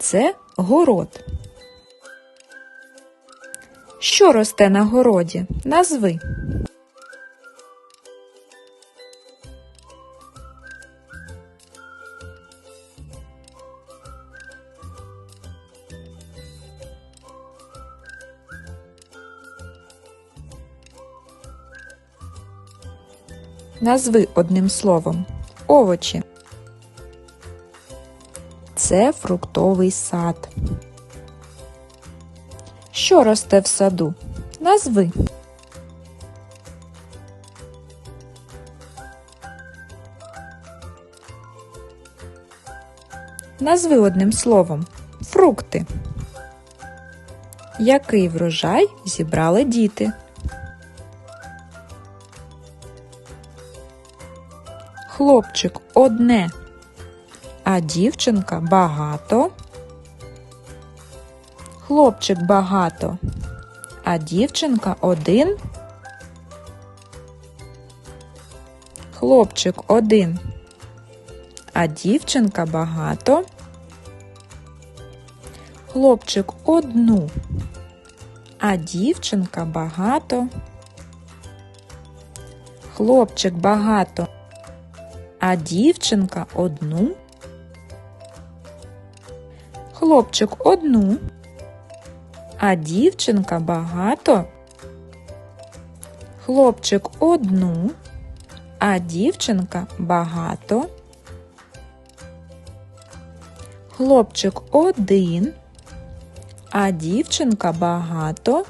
Це город. Що росте на городі? Назви. Назви одним словом. Овочі. Це фруктовий сад. Що росте в саду? Назви. Назви одним словом. Фрукти. Який врожай зібрали діти? Хлопчик одне, а дівчинка багато. Хлопчик багато, а дівчинка один. Хлопчик один, а дівчинка багато. Хлопчик одну, а дівчинка багато. Хлопчик багато, а дівчинка одну. Хлопчик одну, а дівчинка багато. Хлопчик одну, а дівчинка багато. Хлопчик один, а дівчинка багато.